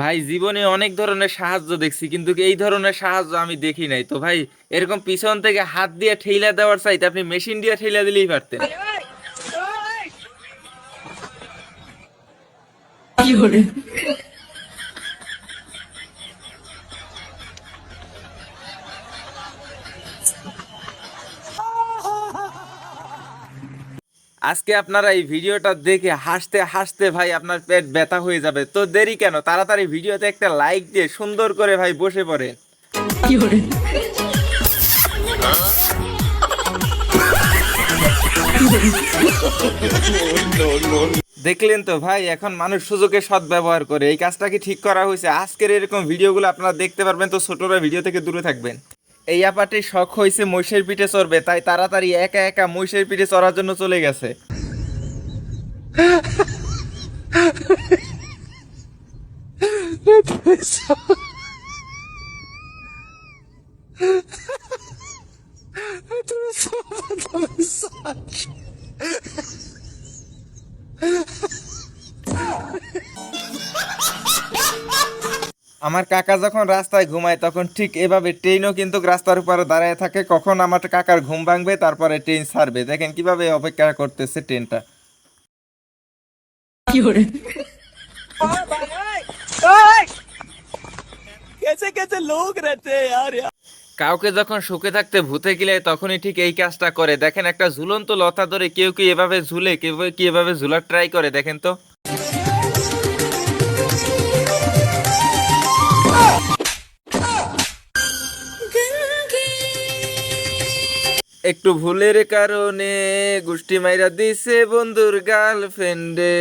ভাই, জীবনে অনেক ধরনের সাহায্য দেখছি, কিন্তু এই ধরনের সাহায্য আমি দেখি নাই। তো ভাই, এরকম পিছন থেকে হাত দিয়ে ঠেলা দেওয়ার চাইতে আপনি মেশিন দিয়ে ঠেলা দিলেই পারতেন। আজকে আপনারা এই ভিডিওটা দেখে হাসতে হাসতে ভাই আপনার পেট ব্যথা হয়ে যাবে। তো দেরি কেন? তাড়াতাড়ি ভিডিওতে একটা লাইক দিয়ে সুন্দর করে ভাই বসে পড়েন দেখলেন তো ভাই, এখন মানুষ সুযোগে সৎ ব্যবহার করে। এই কাজটা কি ঠিক করা হয়েছে? আজকের এরকম ভিডিওগুলো আপনারা দেখতে পারবেন, তো ছোটরা ভিডিও থেকে দূরে থাকবেন। এই আপাটি শখ হয়েছে মহিষের পিঠে চড়বে, তাই তাড়াতাড়ি একা একা মহিষের পিঠে চড়ার জন্য চলে গেছে। আমার কাকা যখন রাস্তায় ঘুমায় তখন ঠিক এভাবে ট্রেনও কিন্তু রাস্তার উপরে দাঁড়ায় থাকে। কখন আমার কাকার ঘুম ভাঙবে তারপরে ট্রেন ছাড়বে। দেখেন কীভাবে অপেক্ষা করতেছে ট্রেনটা কাউকে যখন সুখে থাকতে ভূতে গেলে তখনই ঠিক এই কাজটা করে। দেখেন একটা ঝুলন্ত লতা ধরে কেউ কি এভাবে ঝুলে কেউ কি এভাবে ঝুলার ট্রাই করে দেখেন তো। একটু ভুলের কারণে গোষ্ঠী মাইরা দিছে বন্ধুর গার্লফ্রেন্ডে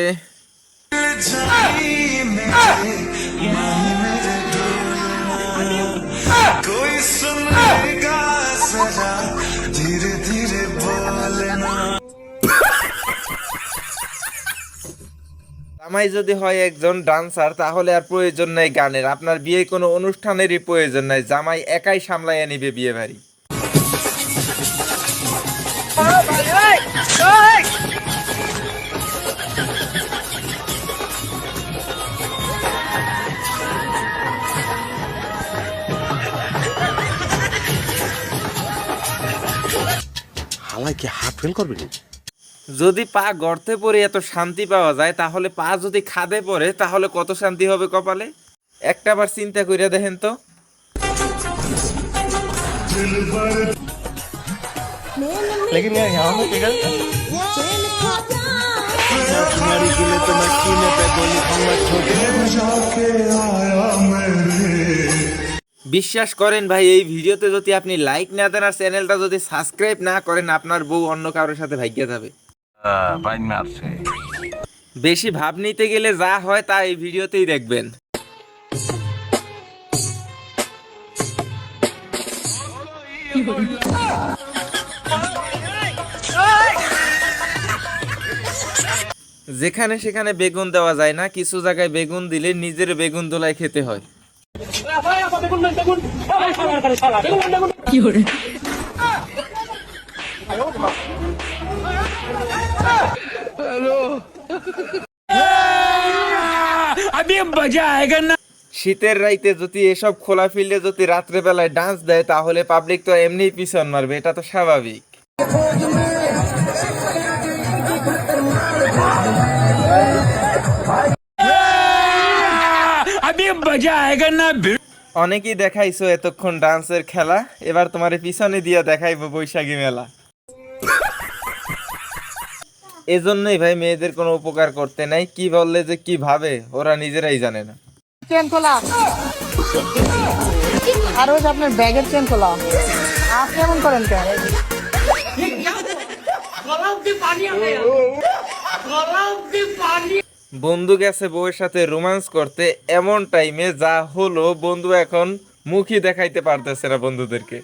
আমায় যদি হয় একজন ডান্সার তাহলে আর প্রয়োজন নাই গানের। আপনার বিয়ে কোনো অনুষ্ঠানেরই প্রয়োজন নাই। জামাই একাই সামলাইয়া নিবে বিয়ে বাড়ি যদি পা গর্তে পড়ে এত শান্তি পাওয়া যায়, তাহলে পা যদি খাদে পড়ে, তাহলে কত শান্তি হবে কপালে? একটা বার চিন্তা কইরা দেখেন তো। लेकिन यार यहाँ पे फिगर तुम्हारी गिले तो मैं सीने पे गोली खाऊंगा छोटे जाके आया मेरे বিশ্বাস করেন ভাই এই ভিডিওতে যদি আপনি লাইক না দেন আর চ্যানেলটা যদি সাবস্ক্রাইব না করেন আপনার বউ অন্য কারোর সাথে ভাগ্যে যাবে বাইন মারছে বেশি ভাব নিতে গেলে যা হয় তা এই ভিডিওতেই দেখবেন যেখানে সেখানে বেগুন দেওয়া যায় না, কিছু জায়গায় বেগুন দিলে নিজের বেগুন দোলায় খেতে হয়। শীতের রাইতে যদি এসব খোলা ফিল্ডে যদি রাত্রেবেলায় ডান্স দেয়, তাহলে পাবলিক তো এমনি পিছন মারবে, এটা তো স্বাভাবিক। অনেকেই দেখাইছো এতক্ষণ ডান্সের খেলা, এবার তোমার পিছনে দিয়ে দেখাইবো বৈশাখী মেলা। এজন্যই ভাই মেয়েদের কোনো উপকার করতে নাই, কি বললে যে কি ভাবে, ওরা নিজেরাই জানে না। চেন খোলা। আর ওই আপনার ব্যাগের চেন খোলা। আপনি এমন করেন কেন? বন্ধু গেছে বউয়ের সাথে রোমান্স করতে, এমন টাইমে যা হলো, বন্ধু এখন মুখই দেখাইতে পারতেছে না বন্ধুদেরকে।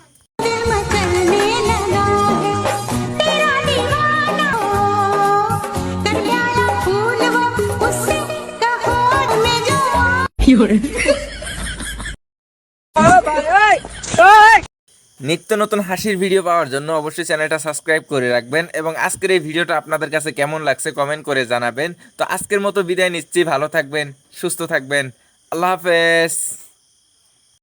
নিত্য নতুন হাসির ভিডিও পাওয়ার জন্য অবশ্যই চ্যানেলটা সাবস্ক্রাইব করে রাখবেন এবং আজকের এই ভিডিওটা আপনাদের কাছে কেমন লাগছে কমেন্ট করে জানাবেন। তো আজকের মতো বিদায় নিচ্ছি, ভালো থাকবেন, সুস্থ থাকবেন। আল্লাহ হাফেজ।